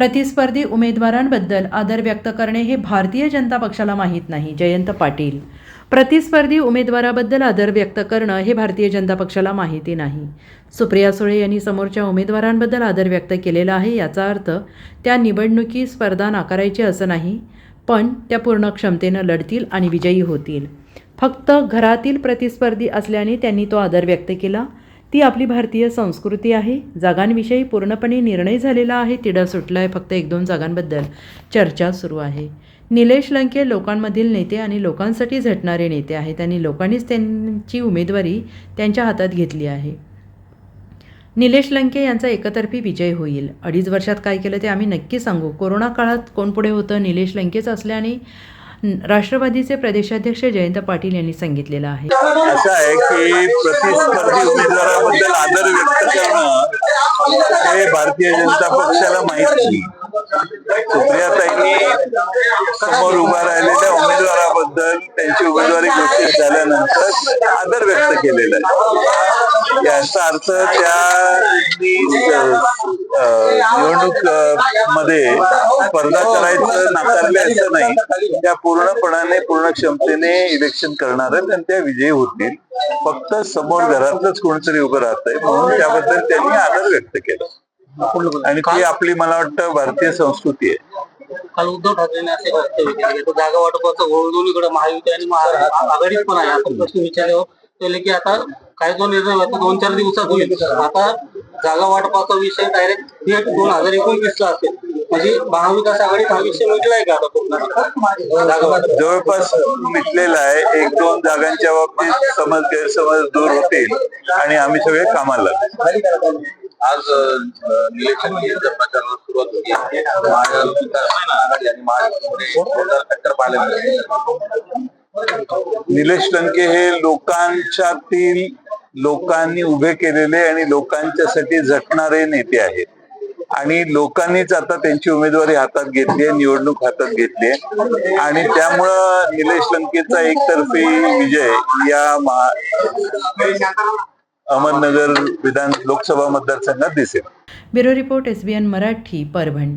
प्रतिस्पर्धी उमेदवारांबद्दल आदर व्यक्त करणे हे भारतीय जनता पक्षाला माहीत नाही. जयंत पाटील. प्रतिस्पर्धी उमेदवाराबद्दल आदर व्यक्त करणं हे भारतीय जनता पक्षाला माहिती नाही. सुप्रिया सुळे यांनी समोरच्या उमेदवारांबद्दल आदर व्यक्त केलेला आहे याचा अर्थ त्या निवडणुकी स्पर्धा नाकारायची असं नाही पण त्या पूर्ण क्षमतेनं लढतील आणि विजयी होतील. फक्त घरातील प्रतिस्पर्धी असल्याने त्यांनी तो आदर व्यक्त केला ती आपली भारतीय संस्कृती आहे. जागांविषयी पूर्णपणे निर्णय झालेला आहे. तिढा सुटला आहे फक्त एक दोन जागांबद्दल. चर्चा सुरू आहे. निलेश लंके लोकांमधील नेते आणि लोकांसाठी झटणारे नेते आहेत त्यांनी लोकांनीच त्यांची उमेदवारी त्यांच्या हातात घेतली आहे. निलेश लंके यांचा एकतर्फी विजय होईल. अडीच वर्षात काय केलं ते आम्ही नक्की सांगू. कोरोना काळात कोण पुढे होतं निलेश लंकेच असल्याने राष्ट्रवादीचे प्रदेशाध्यक्ष जयंत पाटील यांनी सांगितलेलं आहे. असं आहे की प्रतिस्पर्धी उमेदवार भारतीय जनता पक्षाला माहीत नाही सुप्रियाताईंनी समोर उभा राहिलेल्या उमेदवाराबद्दल त्यांची उमेदवारी घोषित झाल्यानंतर आदर व्यक्त केलेला आहे. याचा अर्थ त्यांनी अं, निवडणूकमध्ये स्पर्धा करायचं नाकारले असं नाही. त्या पूर्णपणाने पूर्ण क्षमतेने इलेक्शन करणार आहेत आणि त्या विजयी होतील. फक्त समोर घरातलंच कोणीतरी उभं राहतंय म्हणून त्याबद्दल त्यांनी आदर व्यक्त केला. आणि ती आपली मला वाटतं भारतीय संस्कृती आहे. काल उद्धव ठाकरेंनी असे वक्तव्य केले की जागा वाटपाचं घोळ दोन्हीकडे महायुती आणि आघाडीत पण आहे. आपण प्रश्न विचारल्यावर केले की आता काय जो निर्णय होता दोन चार दिवसात होईल. आता जागा वाटपाचा विषय डायरेक्ट थेट दोन हजार एकोणवीस ला असेल. म्हणजे महाविकास आघाडीत हा विषय मिटलाय का आता पूर्ण? जवळपास मिटलेला आहे. एक दोन जागांच्या बाबतीत समज गैरसमज दूर होतील आणि आम्ही सगळे कामाला. आज इलेक्शन प्रचाराला सुरुवात होती आघाडी आणि टक्कर पाहायला मिळाली. निलेश लंके हे लोकांच्यातील लोकांनी उभे केलेले आणि लोकांच्यासाठी झटणारे नेते आहेत. आणि लोकांनीच आता त्यांची उमेदवारी हातात घेतली आहे निवडणूक हातात घेतली आहे. आणि त्यामुळं निलेश लंकेचा एकतर्फी विजय या महा अहमदनगर विधान लोकसभा मतदारसंघात दिसेल. Bureau report S B N Marathi Parbhani.